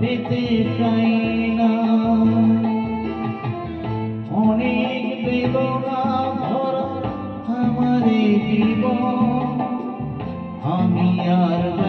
পেতে চাই না। অনেক বেদনা ভরা আমার জীবন আমি আর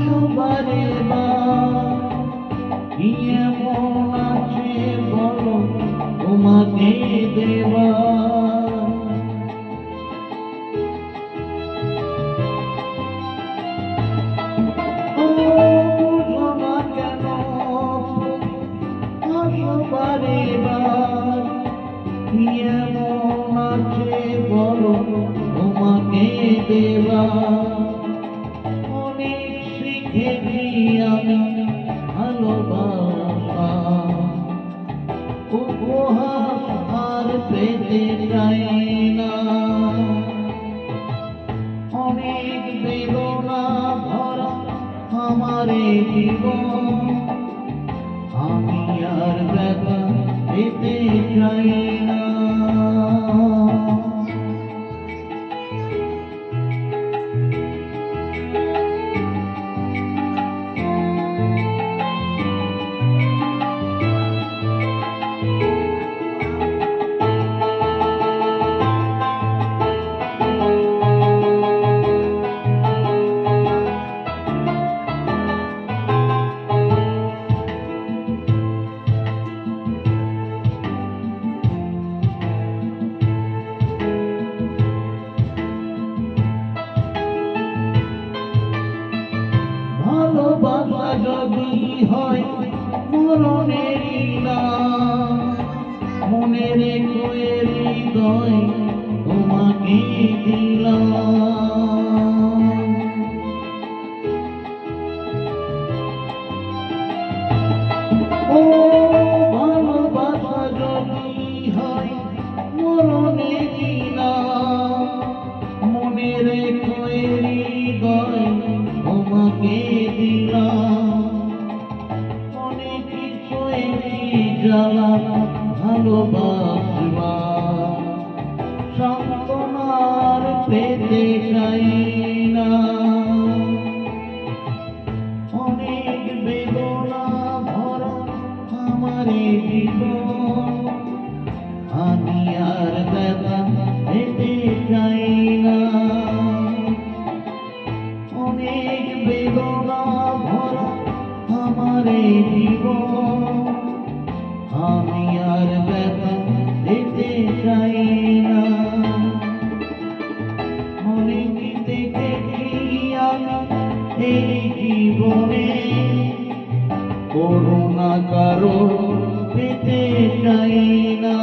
আসো বারে কি এমন আছে বলো তোমাকে দেবা। এমন আছে বলো তোমাকে দেবা। পেতে চাই না অনেক বেদনা আমি আর ব্যথা পেতে চাই যদি হয় মরণেরই না মনে রেখো হৃদয় তোমাকে দিলাম। ও ভালোবাসা যদি হয় জ্বালা ভালোবাসবা। সন্তনার পেতে চাই। করুণা কারও পেতে চাই না।